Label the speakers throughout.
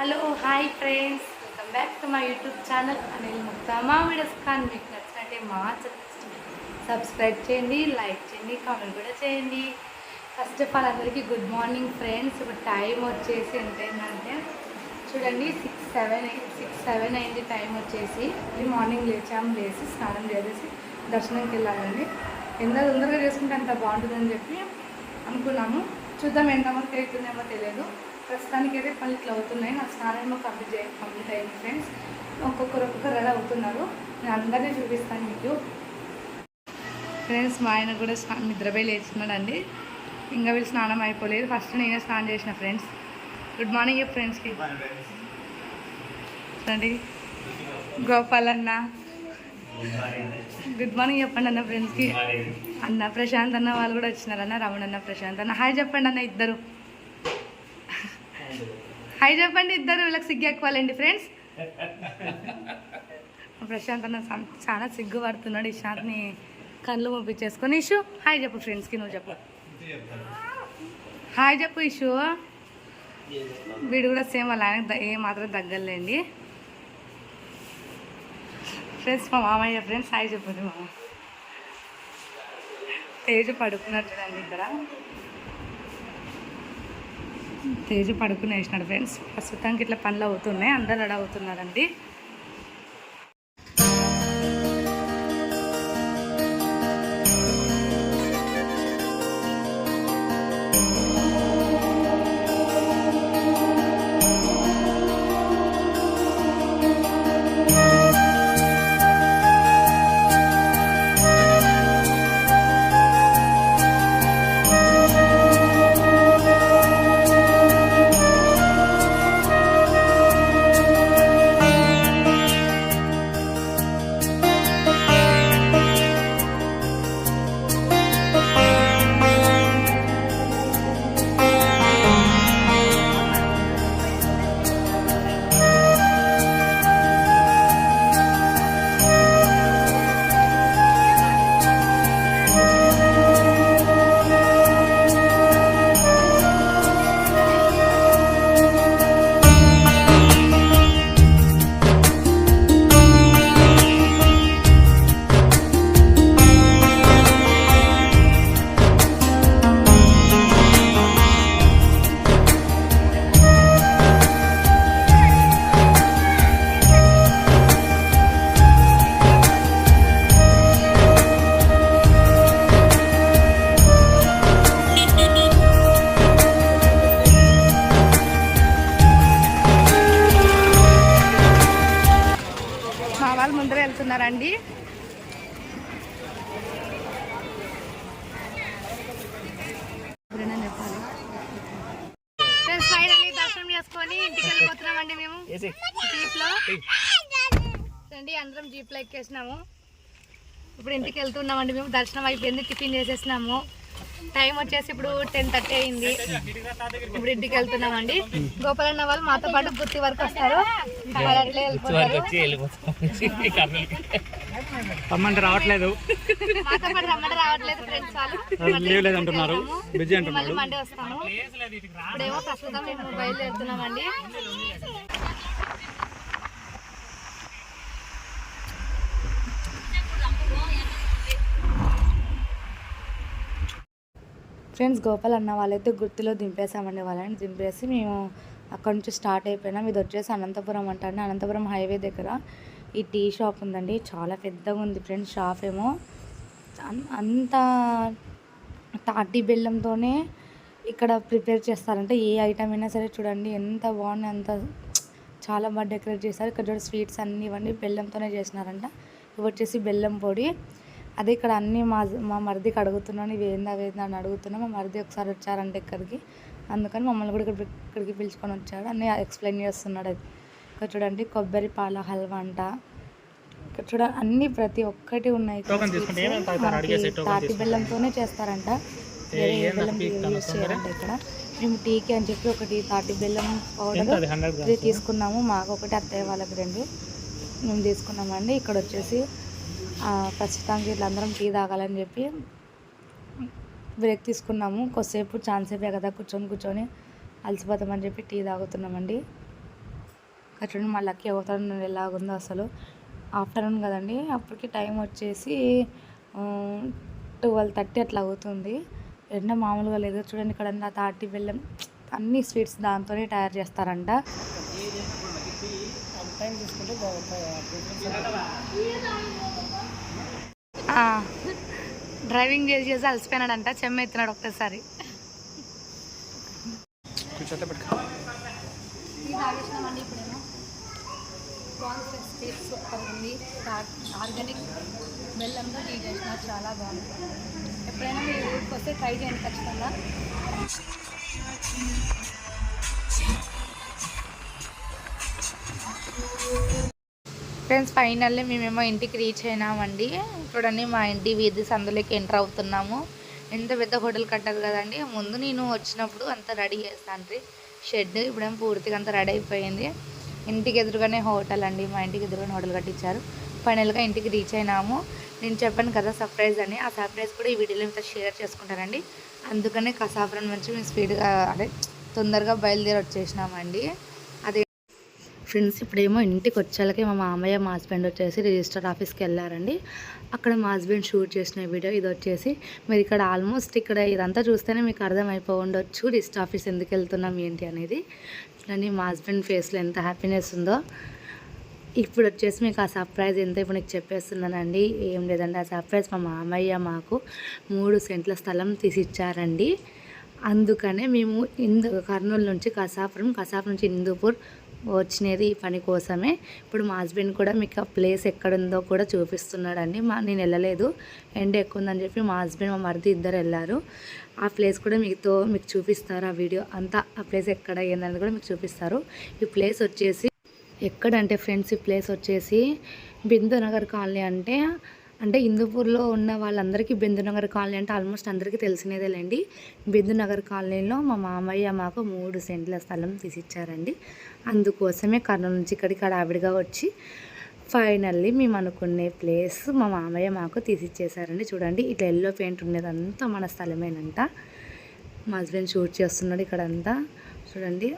Speaker 1: Hello hi friends. Welcome back to my YouTube channel. Anil Mukta. మా videos కానీ మీకు నచ్చినట్టే మా సబ్స్క్రైబ్ చేయండి లైక్ చేయండి కామెంట్ కూడా చేయండి. ఫస్ట్ ఆఫ్ ఆల్ అందరికీ గుడ్ మార్నింగ్ ఫ్రెండ్స్ ఇప్పుడు టైం వచ్చేసి ఎంతైందంటే చూడండి సిక్స్ సెవెన్ సిక్స్ సెవెన్ అయింది టైం వచ్చేసి. మార్నింగ్ లేచాము లేచి స్నానం చేసేసి దర్శనంకి వెళ్ళాలండి. ఎంత తొందరగా చేసుకుంటే అంత బాగుంటుందని చెప్పి అనుకున్నాము. చూద్దాం ఎంతవరకు అవుతుందేమో తెలియదు. ప్రస్తుతానికి అయితే పనులు ఇట్లా అవుతున్నాయి నా స్నానం కంప్లీట్ చేయ కంప్లీట్ అయింది ఫ్రెండ్స్. ఒక్కొక్కరు ఒక్కొక్కరు రెడీ అవుతున్నారు నేను అందరినీ చూపిస్తాను మీకు. ఫ్రెండ్స్ మా ఆయన కూడా స్నా నిద్రపోయి లేచున్నాడండి ఇంకా వీళ్ళు స్నానం అయిపోలేదు. ఫస్ట్ నేనే స్నానం చేసిన ఫ్రెండ్స్. గుడ్ మార్నింగ్ ఫ్రెండ్స్కి చూడండి గోపాల్ అన్న. గుడ్ మార్నింగ్ చెప్పండి అన్న ఫ్రెండ్స్కి అన్న ప్రశాంత్ అన్న వాళ్ళు కూడా వచ్చినారు అన్న రమణ అన్న ప్రశాంత్ అన్న. హాయ్ చెప్పండి అన్న ఇద్దరు. హాయ్ చెప్పండి ఇద్దరు వీళ్ళకి సిగ్గు ఎక్కువాలండి ఫ్రెండ్స్ ప్రశాంత్ అన్న చాలా సిగ్గు పడుతున్నాడు ఇషాంత్ని కళ్ళు పంపించేసుకొని ఇషు హాయ్ చెప్పు ఫ్రెండ్స్కి నువ్వు చెప్పు. హాయ్ చెప్పు ఇషు. వీడు కూడా సేమ్ అలా ఏ మాత్రం తగ్గలేండి. ఫ్రెండ్స్ మా మామయ్య ఫ్రెండ్స్ హాయ్ చెప్పండి మామ తేజ పడుకున్నాడు చూడండి ఇక్కడ. తేజు పడుకుని వేసినాడు ఫ్రెండ్స్. ప్రస్తుతానికి ఇట్లా పనులు అవుతున్నాయి. అందరు రెడీ అవుతున్నారండి. వాళ్ళు ముందర వెళ్తున్నారండి. ఫైనల్లీ దర్శనం చేసుకొని ఇంటికి వెళ్ళిపోతున్నామండి మేము. జీప్లో రండి అందరం జీప్లో ఎక్కేసినాము. ఇప్పుడు ఇంటికి వెళ్తున్నామండి మేము దర్శనం అయిపోయింది టిఫిన్ చేసేసినాము. టైం వచ్చేసి ఇప్పుడు టెన్ థర్టీ అయింది. ఇప్పుడు ఇంటికి వెళ్తున్నామండి. గోపాలన్న వాళ్ళు మాతో పాటు గుత్తి వరకు వస్తారు. అట్లే
Speaker 2: రమ్మంటే రావట్లేదు.
Speaker 1: మాతో పాటు రమ్మని రావట్లేదు ఫ్రెండ్స్ వాళ్ళు.
Speaker 2: లేదంటున్నారు బిజీ
Speaker 1: మళ్ళీ
Speaker 2: అంటున్నాడు
Speaker 1: మండే వస్తాము. ఇప్పుడేమో ప్రస్తుతం మేము బయలుదేరుతున్నామండి ఫ్రెండ్స్ గోపాల్ అన్న వాళ్ళైతే గుర్తులో దింపేసామండి వాళ్ళని దింపేసి మేము అక్కడ నుంచి స్టార్ట్ అయిపోయినాం. ఇది వచ్చేసి అనంతపురం అంటండి. అనంతపురం హైవే దగ్గర ఈ టీ షాప్ ఉందండి. చాలా పెద్దగా ఉంది ఫ్రెండ్స్ షాప్ ఏమో. అంత తాటి బెల్లంతోనే ఇక్కడ ప్రిపేర్ చేస్తారంటే. ఏ ఐటమ్ అయినా సరే చూడండి ఎంత బాగుంది అంత చాలా బాగా డెకరేట్ చేస్తారు ఇక్కడ చూడ స్వీట్స్ అన్నీ ఇవన్నీ బెల్లంతోనే చేసినారంట. ఇవి వచ్చేసి బెల్లం పొడి. అదే ఇక్కడ అన్నీ మా మా మరిదికి అడుగుతున్నాను ఇవి ఏంది అవి ఏంది అని అడుగుతున్నా మా మరిది ఒకసారి వచ్చారంట ఇక్కడికి. అందుకని మమ్మల్ని కూడా ఇక్కడ ఇక్కడికి పిలుచుకొని వచ్చాడు. అన్నీ ఎక్స్ప్లెయిన్ చేస్తున్నాడు అది. ఇక్కడ చూడండి కొబ్బరి పాల హల్వా అంట. ఇక్కడ చూడ అన్ని ప్రతి ఒక్కటి ఉన్నాయి. తాటి. బెల్లంతోనే చేస్తారంట. వేరే ఏ బెల్లం యూజ్ చేయాలంట ఇక్కడ. మేము టీకి అని చెప్పి ఒకటి తాటి బెల్లం పౌడర్ తీసుకున్నాము. మాకు ఒకటి అత్తయ్య వాళ్ళకి రెండు. మేము తీసుకున్నామండి. ఇక్కడ వచ్చేసి ఖచ్చితంగా వీళ్ళందరం టీ తాగాలని చెప్పి బ్రేక్ తీసుకున్నాము. కొద్దిసేపు ఛాన్స్ అయిపోయా కదా కూర్చొని కూర్చొని అలసిపోతామని చెప్పి టీ తాగుతున్నామండి. చూడండి మా లక్కీ అవుతాడు ఎలాగుందో అసలు. ఆఫ్టర్నూన్ కదండి అప్పటికి టైం వచ్చేసి ట్వెల్వ్ థర్టీ అట్లా అవుతుంది. ఎండ మామూలుగా లేదు. చూడండి ఇక్కడ అంతా తాటి బెల్లం అన్ని స్వీట్స్ దాంతోనే తయారు చేస్తారంట. ఆ, డ్రైవింగ్ చేసి చేసి అలసిపోయినాడంట చెమ్మ ఎత్తినాడు ఒక్కసారి. తాగేసినామండి ఇప్పుడేమో. టేస్ట్ సూపర్ ఉంది. ఆర్గానిక్ బెల్లంతో టీ చేసిన చాలా బాగుంది. ఎప్పుడైనా మీరు ఊరికి వస్తే ట్రై చేయండి ఖచ్చితంగా. ఫ్రెండ్స్ ఫైనల్లీ మేమేమో ఇంటికి రీచ్ అయినామండి. చూడండి మా ఇంటి వీధి సందులోకి ఎంటర్ అవుతున్నాము. ఎంత పెద్ద హోటల్ కట్టారు కదండి. ముందు నేను వచ్చినప్పుడు అంతా రెడీ చేస్తాను షెడ్ ఇప్పుడేమో పూర్తిగా అంతా రెడీ అయిపోయింది. ఇంటికి ఎదురుగానే హోటల్ అండి. మా ఇంటికి ఎదురుగానే హోటల్ కట్టించారు. ఫైనల్గా ఇంటికి రీచ్ అయినాము. నేను చెప్పాను కదా సర్ప్రైజ్ అని. ఆ సర్ప్రైజ్ కూడా ఈ వీడియోలో ఇంత షేర్ చేసుకుంటానండి. అందుకనే కసాపురం నుంచి మేము స్పీడ్గా అదే తొందరగా బయలుదేరి వచ్చేసినామండి. ఫ్రెండ్స్ ఇప్పుడేమో ఇంటికి వచ్చేళ్ళకి మా మామయ్య మా హస్బెండ్ వచ్చేసి రిజిస్టర్ ఆఫీస్కి వెళ్ళారండి. అక్కడ మా హస్బెండ్ షూట్ చేసిన వీడియో ఇది వచ్చేసి మీరు ఇక్కడ ఆల్మోస్ట్ ఇక్కడ ఇదంతా చూస్తేనే మీకు అర్థమైపో ఉండొచ్చు రిజిస్టర్ ఆఫీస్ ఎందుకు వెళ్తున్నాం ఏంటి అనేది. చూడండి మా హస్బెండ్ ఫేస్లో ఎంత హ్యాపీనెస్ ఉందో. ఇప్పుడు వచ్చేసి మీకు ఆ సర్ప్రైజ్ ఎంత ఇప్పుడు నీకు చెప్పేస్తున్నానండి. ఏం లేదండి ఆ సర్ప్రైజ్ మా మామయ్య మాకు మూడు సెంట్ల స్థలం తీసిచ్చారండి. అందుకనే మేము ఇందు కర్నూలు నుంచి కసాపురం కసాపురం నుంచి హిందూపూర్ వచ్చినది ఈ పని కోసమే. ఇప్పుడు మా హస్బెండ్ కూడా మీకు ఆ ప్లేస్ ఎక్కడుందో కూడా చూపిస్తున్నాడండి. మా నేను వెళ్ళలేదు. ఎండ ఎక్కువ ఉందని చెప్పి మా హస్బెండ్ మా మరిది ఇద్దరు వెళ్ళారు. ఆ ప్లేస్ కూడా మీతో మీకు చూపిస్తారు. ఆ వీడియో అంతా ఆ ప్లేస్ ఎక్కడ ఏందనేది కూడా మీకు చూపిస్తారు. ఈ ప్లేస్ వచ్చేసి ఎక్కడంటే ఫ్రెండ్స్ ఈ ప్లేస్ వచ్చేసి బిందునగర్ కాలనీ అంటే అంటే హిందూపూర్లో ఉన్న వాళ్ళందరికీ బిందునగర్ కాలనీ అంటే ఆల్మోస్ట్ అందరికీ తెలిసినదేలేండి. బిందునగర్ కాలనీలో మా మామయ్య మాకు మూడు సెంట్ల స్థలం తీసిచ్చారండి. అందుకోసమే కర్నూలు నుంచి ఇక్కడికి హడావిడిగా వచ్చి ఫైనల్లీ మేము అనుకునే ప్లేస్ మా మామయ్య మాకు తీసిచ్చేసారండి చూడండి ఇట్లా ఎల్లో పెయింట్ ఉండేదంతా మన స్థలమేనంట. మా హస్బెండ్ షూట్ చేస్తున్నాడు ఇక్కడంతా. చూడండి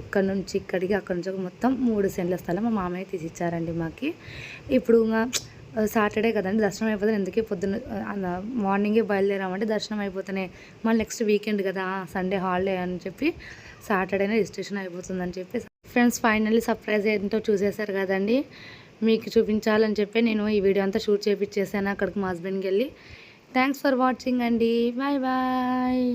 Speaker 1: ఇక్కడ నుంచి ఇక్కడికి అక్కడ నుంచి ఒక మొత్తం మూడు సెంట్ల స్థలం మా మామయ్య తీసిచ్చారండి మాకి. ఇప్పుడు ఇంకా సాటర్డే కదండి దర్శనం అయిపోతే ఎందుకే పొద్దున్న మార్నింగే బయలుదేరామంటే దర్శనం అయిపోతున్నాయి మళ్ళీ నెక్స్ట్ వీకెండ్ కదా సండే హాలిడే అని చెప్పి సాటర్డేనే రిజిస్ట్రేషన్ అయిపోతుందని చెప్పి ఫ్రెండ్స్ ఫైనల్లీ సర్ప్రైజ్ ఏంటో చూసేశారు కదండి. మీకు చూపించాలని చెప్పి నేను ఈ వీడియో అంతా షూట్ చేయించేసాను అక్కడికి మా హస్బెండ్కి వెళ్ళి. థ్యాంక్స్ ఫర్ వాచింగ్ అండి. Bye bye.